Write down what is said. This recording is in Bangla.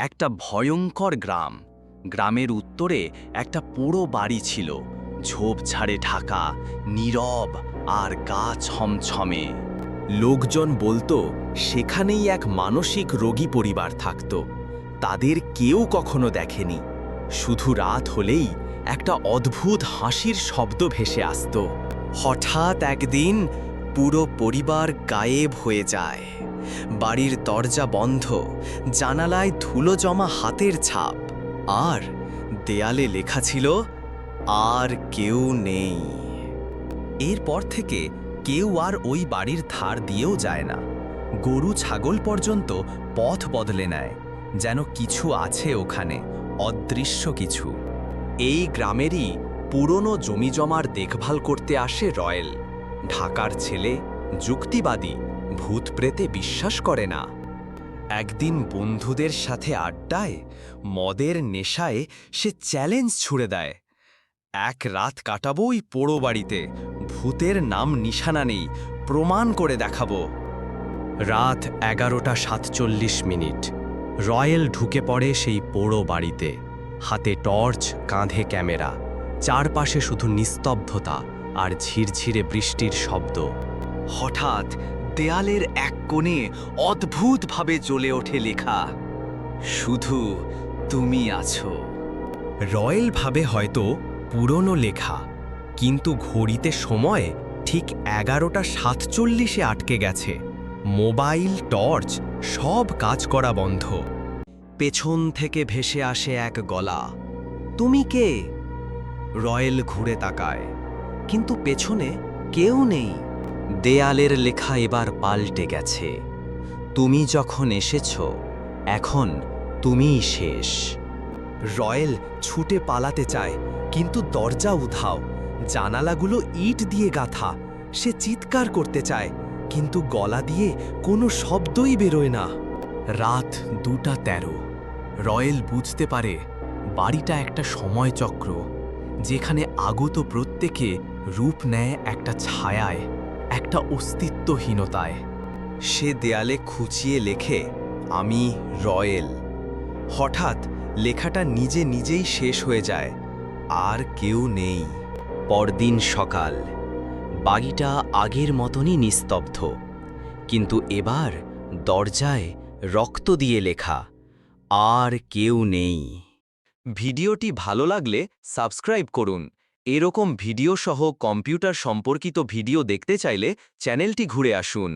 একটা ভয়ঙ্কর গ্রাম। গ্রামের উত্তরে একটা পোড়ো বাড়ি ছিল ঝোপঝাড়ে ঢাকা, নীরব আর গা ছমছমে। লোকজন বলতো, সেখানেই এক মানসিক রোগী পরিবার থাকত। তাদের কেউ কখনো দেখেনি। শুধু রাত হলেই একটা অদ্ভুত হাসির শব্দ ভেসে আসত। হঠাৎ একদিন পুরো পরিবার গায়েব হয়ে যায়। বাড়ির দরজা বন্ধ, জানালায় ধুলো জমা হাতের ছাপ। আর দেয়ালে লেখা ছিল, আর কেউ নেই। এরপর থেকে কেউ আর ওই বাড়ির ধার দিয়েও যায় না। গরু ছাগল পর্যন্ত পথ বদলে নেয়, যেন কিছু আছে ওখানে, অদৃশ্য কিছু। এই গ্রামেরই পুরনো জমিজমার দেখভাল করতে আসে রয়েল। ঢাকার ছেলে যুক্তিবাদী ভূত প্রেতে বিশ্বাস করে না। একদিন বন্ধুদের সাথে আড্ডায়, মদের নেশায় সে চ্যালেঞ্জ ছুড়ে দেয়। এক রাত কাটাবো ওই পোড়ো বাড়িতে, ভূতের নাম নিশানা নেই, প্রমাণ করে দেখাবো। রাত এগারোটা সাতচল্লিশ মিনিট রয়েল ঢুকে পড়ে সেই পোড়ো বাড়িতে। হাতে টর্চ, কাঁধে ক্যামেরা, চারপাশে শুধু নিস্তব্ধতা। আর ঝিরঝিরে বৃষ্টির শব্দ। হঠাৎ দেয়ালের এক কোণে অদ্ভুতভাবে জ্বলে ওঠে লেখা, শুধু তুমি আছো। রয়েল ভাবে হয়তো পুরনো লেখা, কিন্তু ঘড়িতে সময় ঠিক এগারোটা সাতচল্লিশে আটকে গেছে। মোবাইল, টর্চ, সব কাজ করা বন্ধ। পেছন থেকে ভেসে আসে এক গলা, তুমি কে? রয়েল ঘুরে তাকায়। কিন্তু পেছনে কেউ নেই। দেয়ালের লেখা এবার পাল্টে গেছে। তুমি যখন এসেছ, এখন তুমিই শেষ। রয়েল ছুটে পালাতে চায়, কিন্তু দরজা উধাও। জানালাগুলো ইট দিয়ে গাথা। সে চিৎকার করতে চায়, কিন্তু গলা দিয়ে কোনো শব্দই বেরোয় না। রাত দুটা তেরো। রয়েল বুঝতে পারে, বাড়িটা একটা সময়চক্র, যেখানে আগত প্রত্যেকে রূপ নেয় একটা ছায়ায়, একটা অস্তিত্বহীনতায়। সে দেয়ালে খুঁচিয়ে লেখে, আমি রয়েল। হঠাৎ লেখাটা নিজে নিজেই শেষ হয়ে যায়, আর কেউ নেই। পরদিন সকাল বাড়িটা আগের মতনই নিস্তব্ধ। কিন্তু এবার দরজায় রক্ত দিয়ে লেখা, আর কেউ নেই। ভিডিওটি ভালো লাগলে সাবস্ক্রাইব করুন। এরকম ভিডিও সহ কম্পিউটার সম্পর্কিত ভিডিও দেখতে চাইলে চ্যানেলটি ঘুরে আসুন।